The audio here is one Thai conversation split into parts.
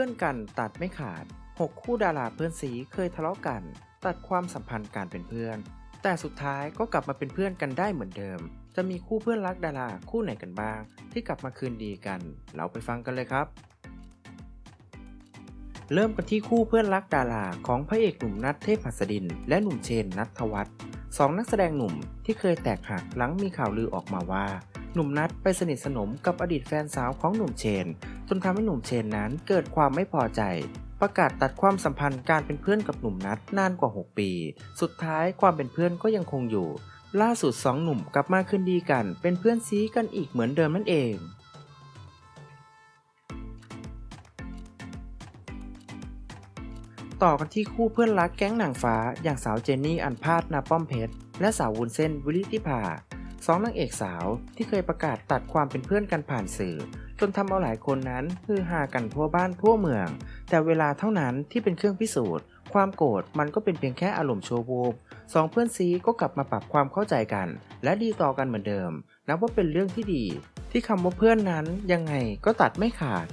พื่อนกันตัดไม่ขาด 6 คู่ดาราเพื่อนสีเคยทะเลาะกัน ตัดความสัมพันธ์การเป็นเพื่อน แต่สุดท้ายก็กลับมาเป็นเพื่อนกันได้เหมือนเดิม จะมีคู่เพื่อนรักดาราคู่ไหนกันบ้าง ที่กลับมาคืนดีกัน เราไปฟังกันเลยครับ เริ่มกันที่คู่เพื่อนรักดาราของพระเอกหนุ่มนัทเทพหัสดิน และหนุ่มเชนนัทวัฒน์สองนักแสดงหนุ่มที่เคยแตกหักหลังมีข่าวลือออกมาว่า หนุ่มนัทไปสนิทสนมกับอดีตแฟนสาวของหนุ่มเชน จนทำให้หนุ่มเชนนั้นเกิดความไม่พอใจ ประกาศตัดความสัมพันธ์การเป็นเพื่อนกับหนุ่มนัทนานกว่า 6 ปี สุดท้ายความเป็นเพื่อนก็ยังคงอยู่ ล่าสุดสองหนุ่มกลับมาคืนดีกัน เป็นเพื่อนซีกันอีกเหมือนเดิมนั่นเองต่อกันที่คู่เพื่อนรักแก๊งหนังฟ้า อย่างสาวเจนนี่อันพาดนาป้อมเพชร และสาววุ้นเส้นวิลิธิภา สองนางเอกสาวที่เคยประกาศตัดความเป็นเพื่อนกันผ่านสื่อ จนทำเอาหลายคนนั้นฮือฮากันทั่วบ้านทั่วเมือง แต่เวลาเท่านั้นที่เป็นเครื่องพิสูจน์ ความโกรธมันก็เป็นเพียงแค่อารมณ์โชว์วูบสองเพื่อนซีก็กลับมาปรับความเข้าใจกัน และดีต่อกันเหมือนเดิมนับว่าเป็นเรื่องที่ดี ที่คำว่าเพื่อนนั้นยังไงก็ตัดไม่ขาด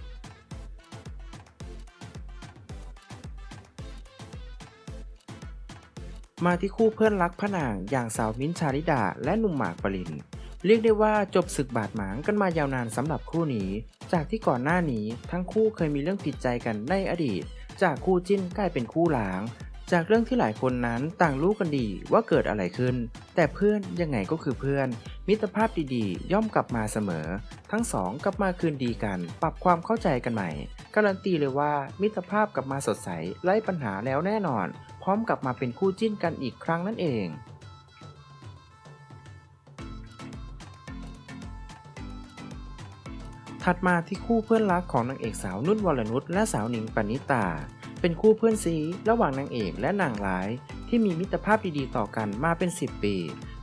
มาที่คู่เพื่อนรักพระนางอย่างสาวมิ้นชาลิดา และหนุ่มหมากปริน เรียกได้ว่าจบศึกบาดหมางกันมายาวนานสำหรับคู่นี้ จากที่ก่อนหน้านี้ทั้งคู่เคยมีเรื่องผิดใจกันในอดีต จากคู่จิ้นกลายเป็นคู่หลาง จากเรื่องที่หลายคนนั้นต่างรู้กันดีว่าเกิดอะไรขึ้น แต่เพื่อนยังไงก็คือเพื่อน มิตรภาพดีๆ ย่อมกลับมาเสมอ ทั้งสองกลับมาคืนดีกัน ปรับความเข้าใจกันใหม่การันตีเลยว่ามิตรภาพกลับมาสดใสไร้ปัญหาแล้วแน่นอน ร้อมกลับมาเป็นคู่จิ้นกันอีกครั้งนั่นเองถัดมาที่คู่เพื่อนรักของนางเอกสาวนุ่นวรนุชและสาวหนิงปณิตา เป็นคู่เพื่อนซีระหว่างนางเอกและนางร้าย ที่มีมิตรภาพดีๆต่อกันมาเป็น 10 ปี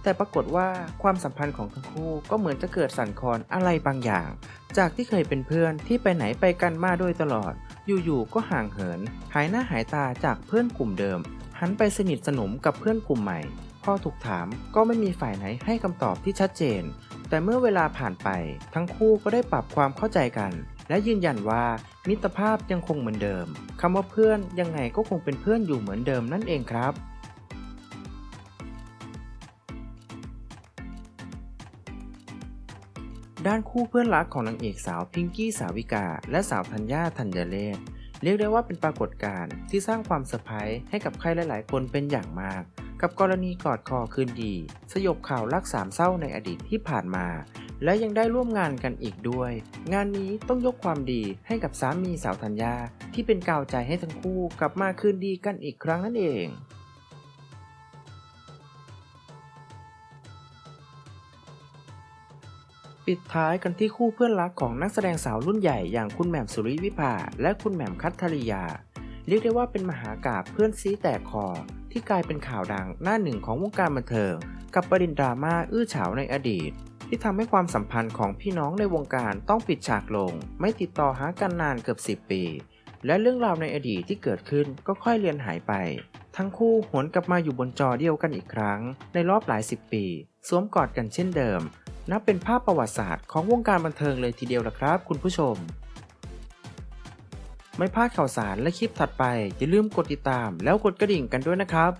แต่ปรากฏว่าความสัมพันธ์ของทั้งคู่ก็เหมือนจะเกิดสั่นคลอนอะไรบางอย่าง จากที่เคยเป็นเพื่อนที่ไปไหนไปกันมาโดยตลอด อยู่ๆก็ห่างเหิน หายหน้าหายตาจากเพื่อนกลุ่มเดิม หันไปสนิทสนมกับเพื่อนกลุ่มใหม่ พอถูกถามก็ไม่มีฝ่ายไหนให้คำตอบที่ชัดเจน แต่เมื่อเวลาผ่านไป ทั้งคู่ก็ได้ปรับความเข้าใจกัน และยืนยันว่ามิตรภาพยังคงเหมือนเดิมคำว่าเพื่อนยังไงก็คงเป็นเพื่อนอยู่เหมือนเดิมนั่นเองครับ ด้านคู่เพื่อนรักของนางเอกสาวพิงกี้สาวิกา และสาวธัญญาธัญเลศเรียกได้ว่าเป็นปรากฏการณ์ที่สร้างความเซอร์ไพรส์ให้กับใครหลาย ๆ คนเป็นอย่างมาก กับกรณีกอดคอคืนดี สยบข่าวรักสามเศร้าในอดีตที่ผ่านมา และยังได้ร่วมงานกันอีกด้วย งานนี้ต้องยกความดีให้กับสามีสาวธัญญาที่เป็นกาวใจให้ทั้งคู่กลับมาคืนดีกันอีกครั้งนั่นเอง ปิดท้ายกันที่คู่เพื่อนรักของนักแสดงสาวรุ่นใหญ่อย่างคุณแหม่มสุริวิภา และคุณแหม่มคัทธริยา เรียกได้ว่าเป็นมหากาบเพื่อนซีแตกคอ ที่กลายเป็นข่าวดังหน้าหนึ่งของวงการบันเทิง กับประเด็นดราม่าอื้อฉาวในอดีต ที่ทำให้ความสัมพันธ์ของพี่น้องในวงการต้องปิดฉากลง ไม่ติดต่อหากันนานเกือบ 10 ปี และเรื่องราวในอดีตที่เกิดขึ้นก็ค่อยเลือนหายไป ทั้งคู่หวนกลับมาอยู่บนจอเดียวกันอีกครั้ง ในรอบหลายสิบปีสวมกอดกันเช่นเดิม นับเป็นภาพประวัติศาสตร์ของวงการบันเทิงเลยทีเดียวละครับ คุณผู้ชม ไม่พลาดข่าวสารและคลิปถัดไปอย่าลืมกดติดตามแล้วกดกระดิ่งกันด้วยนะครับ